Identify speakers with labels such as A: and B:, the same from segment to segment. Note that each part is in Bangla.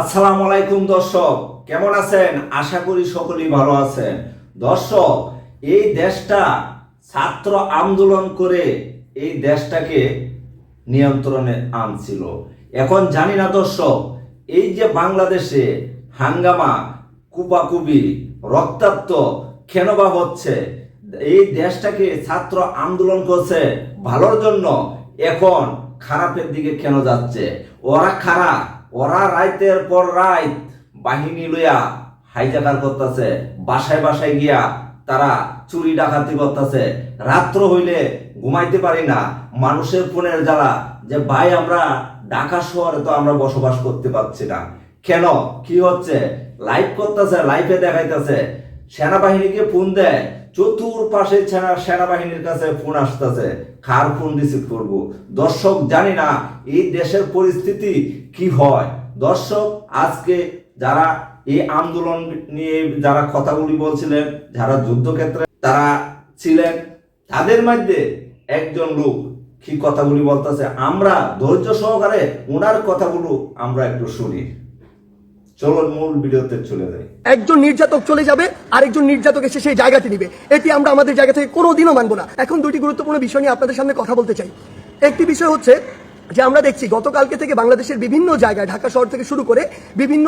A: আসসালামু আলাইকুম, দর্শক। কেমন আছেন? আশা করি সকলেই ভালো আছেন। দর্শক, এই দেশটা ছাত্র আন্দোলন করে এই দেশটাকে নিয়ন্ত্রণে আনছিল। এখন জানি না, দর্শক, এই যে বাংলাদেশে হাঙ্গামা কুপাকুবি রক্তাক্ত কেন বা হচ্ছে? এই দেশটাকে ছাত্র আন্দোলন করছে ভালোর জন্য এখন খারাপের দিকে কেন যাচ্ছে? ওরা খারাপ। ওরা রাইতের পর রাইত বাহিনী লইয়া হাইজাকার করতেছে, বাসায় বাসায় গিয়া তারা চুরি ডাকাতি করতেছে। রাত্র হইলে ঘুমাইতে পারি না। মানুষের ফোনের জ্বালা যে, ভাই, আমরা ঢাকা শহরে তো আমরা বসবাস করতে পারছি না। কেন? কি হচ্ছে? লাইভ করতেছে, লাইভে দেখাইতেছে। সেনাবাহিনীকে ফোন দেয়, চতুর্পাশে সেনা, সেনাবাহিনীর কাছে ফোন আসতেছে, কার ফোন রিসিভ করব? দর্শক জানি না, এই দেশের পরিস্থিতি কি হয়? দর্শক, আজকে যারা এই আন্দোলন নিয়ে যারা কথাগুলি বলছিলেন, যারা যুদ্ধক্ষেত্রে তারা ছিলেন, তাদের মধ্যে একজন লোক কি কথাগুলি বলতেছে? আমরা ধৈর্য সহকারে ওনার কথাগুলো আমরা একটু শুনি।
B: একজন নির্যাতক চলে যাবে, আরেকজন নির্যাতক এসে সেই জায়গাটি নিবে। এটি আমরা আমাদের জায়গা থেকে কোনোদিনও মানবো না। এখন দুটি গুরুত্বপূর্ণ বিষয় নিয়ে আপনাদের সামনে কথা বলতে চাই। একটি বিষয় হচ্ছে যে আমরা দেখছি গতকালকে থেকে বাংলাদেশের বিভিন্ন জায়গায়, ঢাকা শহর থেকে শুরু করে বিভিন্ন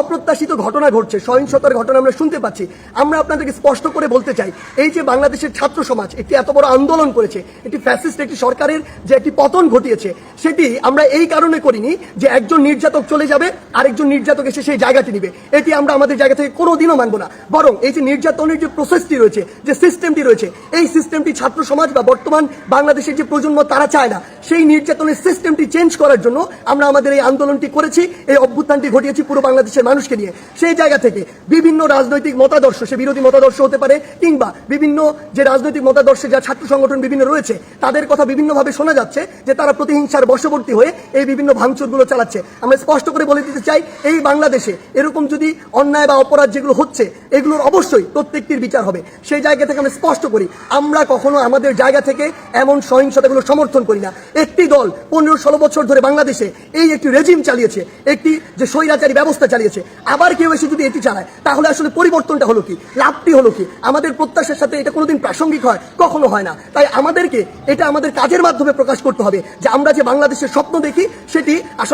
B: অপ্রত্যাশিত ঘটনা ঘটছে, সহিংসতার ঘটনা আমরা শুনতে পাচ্ছি। আমরা আপনাদেরকে স্পষ্ট করে বলতে চাই, এই যে বাংলাদেশের ছাত্র সমাজ একটি এত বড় আন্দোলন করেছে, একটি ফ্যাসিস্ট, একটি সরকারের যে একটি পতন ঘটিয়েছে, সেটি আমরা এই কারণে করিনি যে একজন নির্যাতক চলে যাবে, আরেকজন নির্যাতক এসে সেই জায়গাটি নিবে। এটি আমরা আমাদের জায়গা থেকে কোনোদিনও মানবো না। বরং এই যে নির্যাতনের যে প্রসেসটি রয়েছে, যে সিস্টেমটি রয়েছে, এই সিস্টেমটি ছাত্র সমাজ বা বর্তমান বাংলাদেশের যে প্রজন্ম, তারা চায় না। সেই নির্যাতনের সিস্টেমটি চেঞ্জ করার জন্য আমরা আমাদের এই আন্দোলনটি করেছি, এই অভ্যুত্থানটি ঘটিয়েছি পুরো বাংলাদেশের মানুষকে নিয়ে। সেই জায়গা থেকে বিভিন্ন রাজনৈতিক মতাদর্শ, সে বিরোধী মতাদর্শ হতে পারে, কিংবা বিভিন্ন যে রাজনৈতিক মতাদর্শে যা ছাত্র সংগঠন বিভিন্ন রয়েছে, তাদের কথা বিভিন্নভাবে শোনা যাচ্ছে যে তারা প্রতিহিংসার বশবর্তী হয়ে এই বিভিন্ন ভাঙচুরগুলো চালাচ্ছে। আমরা স্পষ্ট করে বলে দিতে চাই, এই বাংলাদেশে এরকম যদি অন্যায় বা অপরাধ যেগুলো হচ্ছে, এগুলোর অবশ্যই প্রত্যেকটির বিচার হবে। সেই জায়গা থেকে আমরা স্পষ্ট করি, আমরা কখনো আমাদের জায়গা থেকে এমন সহিংসতাগুলো সমর্থন করি না। একটি দল পনেরো ষোলো বছর ধরে বাংলাদেশে এই একটি রেজিম চালিয়েছে, একটি যে স্বৈরাচারী ব্যবস্থা চালিয়েছে। আবার কেউ এসে যদি এটি চালায়, তাহলে আসলে পরিবর্তনটা হলো কি? লাভটি হলো কি? আমাদের প্রত্যাশার সাথে এটা কোনোদিন প্রাসঙ্গিক হয়? কখনো হয় না। তাই আমাদেরকে এটা আমাদের কাজের মাধ্যমে প্রকাশ করতে হবে যে আমরা যে বাংলাদেশের স্বপ্ন দেখি, সেটি আসলে